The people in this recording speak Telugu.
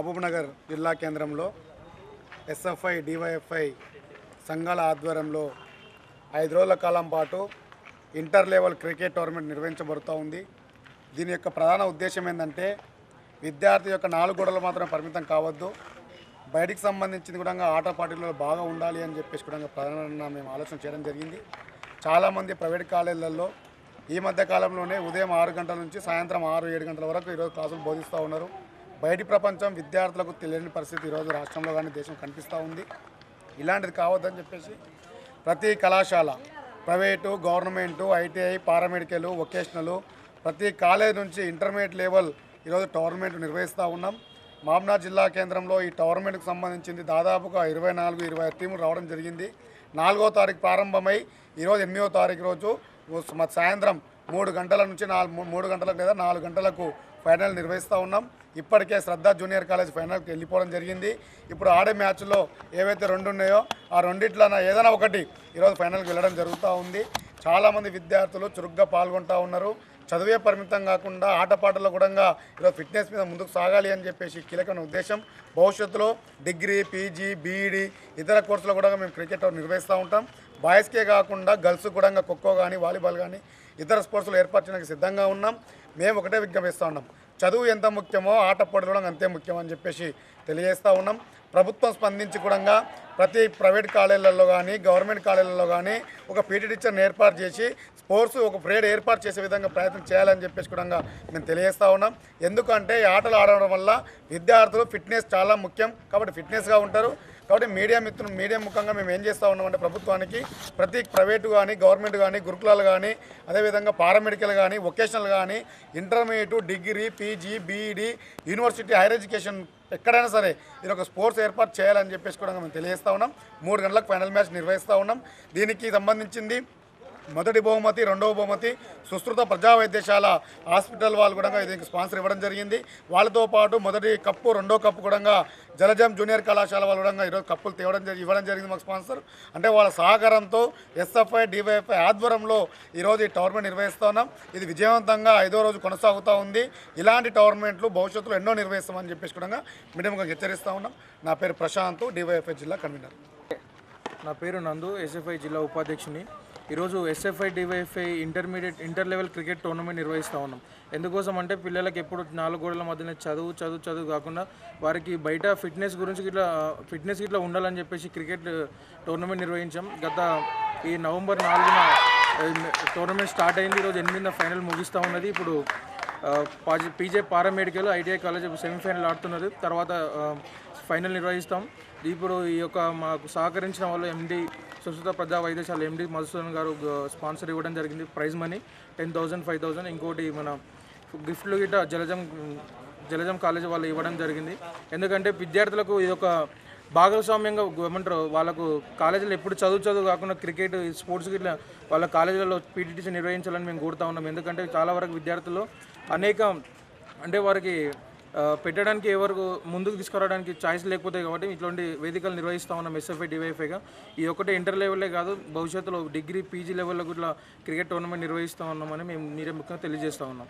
మహబూబ్నగర్ జిల్లా కేంద్రంలో ఎస్ఎఫ్ఐ డివైఎఫ్ఐ సంఘాల ఆధ్వర్యంలో ఐదు రోజుల కాలం పాటు ఇంటర్ లెవెల్ క్రికెట్ టోర్నమెంట్ నిర్వహించబడుతూ ఉంది. దీని యొక్క ప్రధాన ఉద్దేశం ఏంటంటే విద్యార్థి యొక్క నాలుగు గోడలు మాత్రం పరిమితం కావద్దు. బయటికి సంబంధించింది కూడా ఆట పార్టీలో బాగా ఉండాలి అని చెప్పేసి కూడా ప్రధానంగా మేము ఆలోచన చేయడం జరిగింది. చాలామంది ప్రైవేట్ కాలేజీలలో ఈ మధ్య కాలంలోనే ఉదయం ఆరు గంటల నుంచి సాయంత్రం ఆరు ఏడు గంటల వరకు ఈరోజు క్లాసులు బోధిస్తూ ఉన్నారు. బయటి ప్రపంచం విద్యార్థులకు తెలియని పరిస్థితి ఈరోజు రాష్ట్రంలో కానీ దేశం కనిపిస్తూ ఉంది. ఇలాంటిది కావద్దని చెప్పేసి ప్రతి కళాశాల private government ITI paramedical vocational ప్రతి కాలేజ్ నుంచి ఇంటర్మీడియట్ లెవెల్ ఈరోజు టోర్నమెంట్ నిర్వహిస్తూ ఉన్నాం. మామ్నాథ్ జిల్లా కేంద్రంలో ఈ టోర్నమెంట్కి సంబంధించింది దాదాపుగా ఇరవై నాలుగు ఇరవై ఐదు టీములు రావడం జరిగింది. నాలుగో తారీఖు ప్రారంభమై ఈరోజు ఎనిమిదో తారీఖు రోజు సాయంత్రం మూడు గంటల నుంచి నాలుగు మూడు గంటలకు లేదా నాలుగు గంటలకు ఫైనల్ నిర్వహిస్తూ ఉన్నాం. ఇప్పటికే శ్రద్ధ జూనియర్ కాలేజ్ ఫైనల్కి వెళ్ళిపోవడం జరిగింది. ఇప్పుడు ఆడే మ్యాచ్లో ఏవైతే రెండు ఉన్నాయో ఆ రెండిట్లో ఏదైనా ఒకటి ఈరోజు ఫైనల్కి వెళ్ళడం జరుగుతూ ఉంది. చాలామంది విద్యార్థులు చురుగ్గా పాల్గొంటూ ఉన్నారు. చదువే పరిమితం కాకుండా ఆటపాటల్లో కూడా ఈరోజు ఫిట్నెస్ మీద ముందుకు సాగాలి అని చెప్పేసి కీలకమైన ఉద్దేశం. భవిష్యత్తులో డిగ్రీ పీజీ బీఈడి ఇతర కోర్సులు కూడా మేము క్రికెట్ నిర్వహిస్తూ ఉంటాం. బాయ్స్కే కాకుండా గర్ల్స్ కూడా ఖోఖో కానీ వాలీబాల్ కానీ ఇతర స్పోర్ట్స్లో ఏర్పాటు చేయడానికి సిద్ధంగా ఉన్నాం. మేము ఒకటే విజ్ఞపిస్తూ ఉన్నాం. చదువు ఎంత ముఖ్యమో ఆట కూడా అంతే ముఖ్యం అని చెప్పేసి తెలియజేస్తూ ఉన్నాం. ప్రభుత్వం స్పందించి కూడా ప్రతి ప్రైవేట్ కాలేజీలలో కానీ గవర్నమెంట్ కాలేజీలలో కానీ ఒక పీటీ టీచర్ని ఏర్పాటు చేసి స్పోర్ట్స్ ఒక ప్రేడ్ ఏర్పాటు చేసే విధంగా ప్రయత్నం చేయాలని చెప్పేసి కూడా మేము తెలియజేస్తూ ఉన్నాం. ఎందుకంటే ఈ ఆటలు ఆడడం వల్ల విద్యార్థులు ఫిట్నెస్ చాలా ముఖ్యం. కాబట్టి ఫిట్నెస్గా ఉంటారు. కాబట్టి మీడియా మిత్రులు మీడియా ముఖంగా మేము ఏం చేస్తూ ఉన్నామంటే ప్రభుత్వానికి ప్రతి ప్రైవేటు కానీ గవర్నమెంట్ కానీ గురుకులాలు కానీ అదేవిధంగా పారామెడికల్ కానీ వొకేషనల్ కానీ intermediate degree PG BEd university higher education ఎక్కడైనా సరే ఇది ఒక స్పోర్ట్స్ ఏర్పాటు చేయాలని చెప్పేసి కూడా మేము తెలియజేస్తూ ఉన్నాం. మూడు గంటలకు ఫైనల్ మ్యాచ్ నిర్వహిస్తూ ఉన్నాం. దీనికి సంబంధించింది మొదటి బహుమతి రెండవ బహుమతి సుశ్రుత ప్రజా వైద్యశాల హాస్పిటల్ వాళ్ళు కూడా దీనికి స్పాన్సర్ ఇవ్వడం జరిగింది. వాళ్ళతో పాటు మొదటి కప్పు రెండో కప్పు కూడా జలజం జూనియర్ కళాశాల వాళ్ళు కూడా ఈరోజు కప్పులు తేవడం జరి ఇవ్వడం జరిగింది మాకు స్పాన్సర్. అంటే వాళ్ళ సహకారంతో ఎస్ఎఫ్ఐ డివైఎఫ్ఐ ఆధ్వర్యంలో ఈరోజు ఈ టోర్నమెంట్ నిర్వహిస్తున్నాం ఇది విజయవంతంగా ఐదో రోజు కొనసాగుతూ ఉంది. ఇలాంటి టోర్నమెంట్లు భవిష్యత్తులో ఎన్నో నిర్వహిస్తామని చెప్పేసి కూడా మీడియంగా హెచ్చరిస్తూ ఉన్నాం. నా పేరు ప్రశాంత్ డివైఎఫ్ఐ జిల్లా కన్వీనర్. నా పేరు నందు ఎస్ఎఫ్ఐ జిల్లా ఉపాధ్యక్షుని. ఈరోజు SFI DYFI intermediate inter level cricket tournament నిర్వహిస్తూ ఉన్నాం. ఎందుకోసం అంటే పిల్లలకి ఎప్పుడు నాలుగు గోడల మధ్యన చదువు చదువు చదువు కాకుండా వారికి బయట ఫిట్నెస్ గురించి ఇట్లా ఫిట్నెస్ ఇట్లా ఉండాలని చెప్పేసి క్రికెట్ టోర్నమెంట్ నిర్వహించాం. గత ఈ నవంబర్ నాలుగున టోర్నమెంట్ స్టార్ట్ అయింది. ఈరోజు ఎనిమిదిన ఫైనల్ ముగిస్తూ ఉన్నది. ఇప్పుడు పాజి- PJ paramedical ITI college semifinal ఆడుతున్నది. తర్వాత ఫైనల్ నిర్వహిస్తాం. ఇప్పుడు ఈ యొక్క మాకు సహకరించిన వాళ్ళు ఎండి సుశ్రుత ప్రజా వైద్యశాల ఎండి మధుసూదన్ గారు స్పాన్సర్ ఇవ్వడం జరిగింది. Prize money ten thousand five thousand. ఇంకోటి మన గిఫ్ట్లు గిట్ట జలజం జలజం కాలేజ్ వాళ్ళు ఇవ్వడం జరిగింది. ఎందుకంటే విద్యార్థులకు ఇది ఒక భాగస్వామ్యంగా ఏమంటారు వాళ్ళకు కాలేజీలో ఎప్పుడు చదువు చదువు కాకుండా క్రికెట్ స్పోర్ట్స్ ఇట్లా వాళ్ళ కాలేజీలలో పీటీటీసీ నిర్వహించాలని మేము కోరుతా ఉన్నాం. ఎందుకంటే చాలా వరకు విద్యార్థులు అనేక అంటే వారికి పెట్టడానికి ఎవరు ముందుకు తీసుకురావడానికి ఛాయిస్ లేకపోతే కాబట్టి ఇట్లాంటి వేదికలు నిర్వహిస్తూ ఉన్నాం ఎస్ఎఫ్ఐ డివైఎఫ్ఐగా ఈ ఒకటే ఇంటర్ లెవెల్లే కాదు భవిష్యత్తులో డిగ్రీ పీజీ లెవెల్లో కూడా క్రికెట్ టోర్నమెంట్ నిర్వహిస్తూ ఉన్నామని మేము మీరే ముఖ్యంగా తెలియజేస్తూ ఉన్నాం.